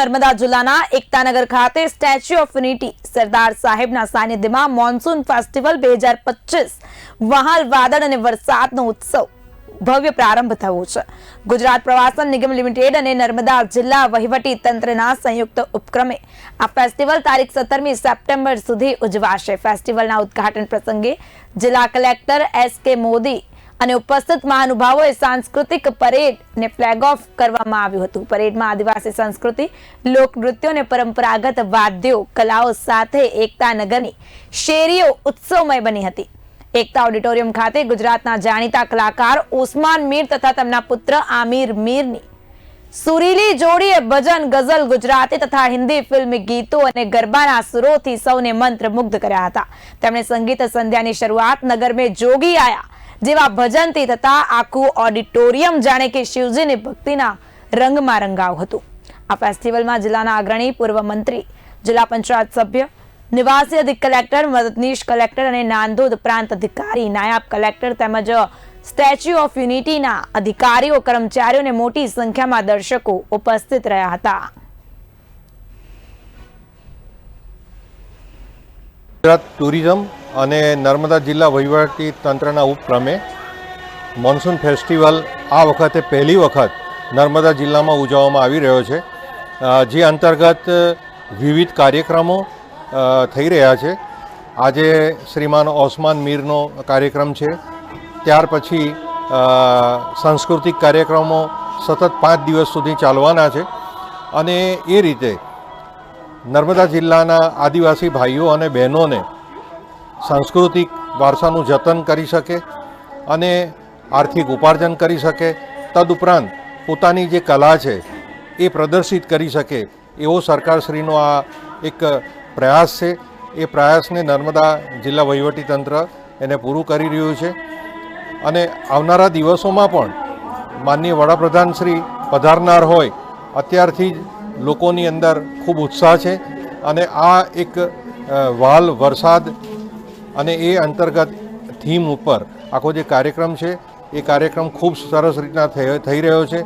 નર્મદા જિલ્લાના એકતાનગર ખાતે statue of unity સરદાર સાહેબના સાનિધ્યમાં મોન્સૂન ફેસ્ટિવલ બે હજાર પચીસ, વહાલ, વાદળ અને વરસાદનો ઉત્સવ ભવ્ય પ્રારંભ થયો છે. ગુજરાત પ્રવાસન નિગમ લિમિટેડ અને નર્મદા જિલ્લા વહીવટી તંત્રના સંયુક્ત ઉપક્રમે આ ફેસ્ટિવલ તારીખ સત્તરમી સપ્ટેમ્બર સુધી ઉજવાશે. ફેસ્ટિવલના ઉદ્ઘાટન પ્રસંગે જિલ્લા કલેક્ટર એસ કે મોદી અને ઉપસ્થિત મહાનુભાવોએ સાંસ્કૃતિક પરેડ ને ફ્લેગ ઓફ કરવામાં આવ્યું હતું. પરેડમાં આદિવાસી સંસ્કૃતિ, લોકનૃત્યો અને પરંપરાગત વાદ્યો, કલાઓ સાથે એકતા નગરની શેરીઓ ઉત્સવમય બની હતી. એકતા ઓડિટોરિયમ ખાતે ગુજરાતના જાણીતા કલાકાર ઉસ્માન મીર તથા તેમના પુત્ર આમિર મીરની સુરીલી જોડીએ ભજન ગઝલ ગુજરાતી તથા હિન્દી ફિલ્મી ગીતો અને ગરબાના સુરોથી સૌને મંત્રમુગ્ધ કર્યા હતા. તેમણે સંગીત સંધ્યાની શરૂઆત નગર મેં જોગી આયા જેવા ભજનથી થતા આખું ઓડિટોરિયમ જાણે કે શિવજીની ભક્તિના રંગમાં રંગાવ હતું. આ ફેસ્ટિવલમાં જિલ્લાના અગ્રણી પૂર્વ મંત્રી, જિલ્લા પંચાયત સભ્ય, નિવાસી અધિક કલેક્ટર, મદદનીશ કલેક્ટર અને નાંદોદ પ્રાંત અધિકારી, નાયબ કલેક્ટર તેમજ સ્ટેચ્યુ ઓફ યુનિટીના અધિકારીઓ કર્મચારીઓ અને મોટી સંખ્યામાં દર્શકો ઉપસ્થિત રહ્યા હતા. ગુજરાત ટુરિઝમ અને નર્મદા જિલ્લા વહીવટી તંત્રના ઉપક્રમે મોન્સૂન ફેસ્ટિવલ આ વખતે પહેલી વખત નર્મદા જિલ્લામાં ઉજવવામાં આવી રહ્યો છે. જે અંતર્ગત વિવિધ કાર્યક્રમો થઈ રહ્યા છે. આજે શ્રીમાન ઓસમાન મીરનો કાર્યક્રમ છે. ત્યાર પછી સાંસ્કૃતિક કાર્યક્રમો સતત પાંચ દિવસ સુધી ચાલવાના છે. અને એ રીતે નર્મદા જિલ્લાના આદિવાસી ભાઈઓ અને બહેનોને સાંસ્કૃતિક વારસાનું જતન કરી શકે અને આર્થિક ઉપાર્જન કરી શકે. તદુપરાંત પોતાની જે કલા છે એ પ્રદર્શિત કરી શકે એવો સરકારશ્રીનો આ એક પ્રયાસ છે. એ પ્રયાસને નર્મદા જિલ્લા વહીવટીતંત્ર એને પૂરું કરી રહ્યું છે. અને આવનારા દિવસોમાં પણ માનનીય વડાપ્રધાન શ્રી પધારનાર હોય અત્યારથી જ લોકોની અંદર ખૂબ ઉત્સાહ છે. અને આ એક વાલ વરસાદ અને એ અંતર્ગત થીમ ઉપર આખો જે કાર્યક્રમ છે, એ કાર્યક્રમ ખૂબ સરસ રીતના થઈ રહ્યો છે.